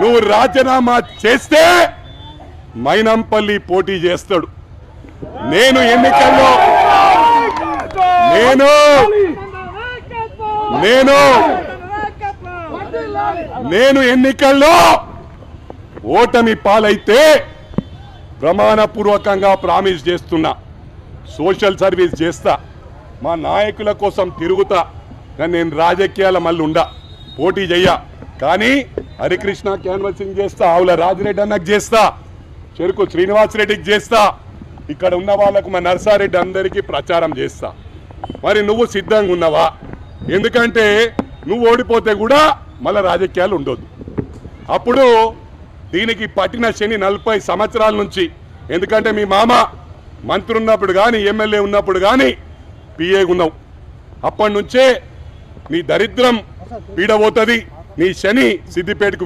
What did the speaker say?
నువ్వు రాజీనామా చేస్తే మైనంపల్లి పోటీ చేస్తాడు. నేను ఎన్నికల్లో నేను నేను నేను ఎన్నికల్లో ఓటమి పాలైతే ప్రమాణపూర్వకంగా ప్రామిస్ చేస్తున్నా. సోషల్ సర్వీస్ చేస్తా. మా నాయకుల కోసం తిరుగుతా. కానీ నేను రాజకీయాల మళ్ళీ ఉండా పోటీ చెయ్య. కానీ హరికృష్ణ క్యాన్వసింగ్ చేస్తా ఆవుల రాజిరెడ్డి అన్నకు చేస్తా చెరుకు శ్రీనివాసరెడ్డికి చేస్తా ఇక్కడ ఉన్న వాళ్ళకు మా నర్సారెడ్డి అందరికీ ప్రచారం చేస్తా. మరి నువ్వు సిద్ధంగా ఉన్నావా? ఎందుకంటే నువ్వు ఓడిపోతే కూడా మళ్ళీ రాజకీయాలు ఉండొద్దు. అప్పుడు దీనికి పట్టిన శని నలభై సంవత్సరాల నుంచి ఎందుకంటే మీ మామ మంత్రి ఉన్నప్పుడు కానీ ఎమ్మెల్యే ఉన్నప్పుడు కానీ పిఏ ఉన్నావు. అప్పటి నుంచే నీ దరిద్రం పీడబోతుంది. నీ శని సిద్దిపేటకు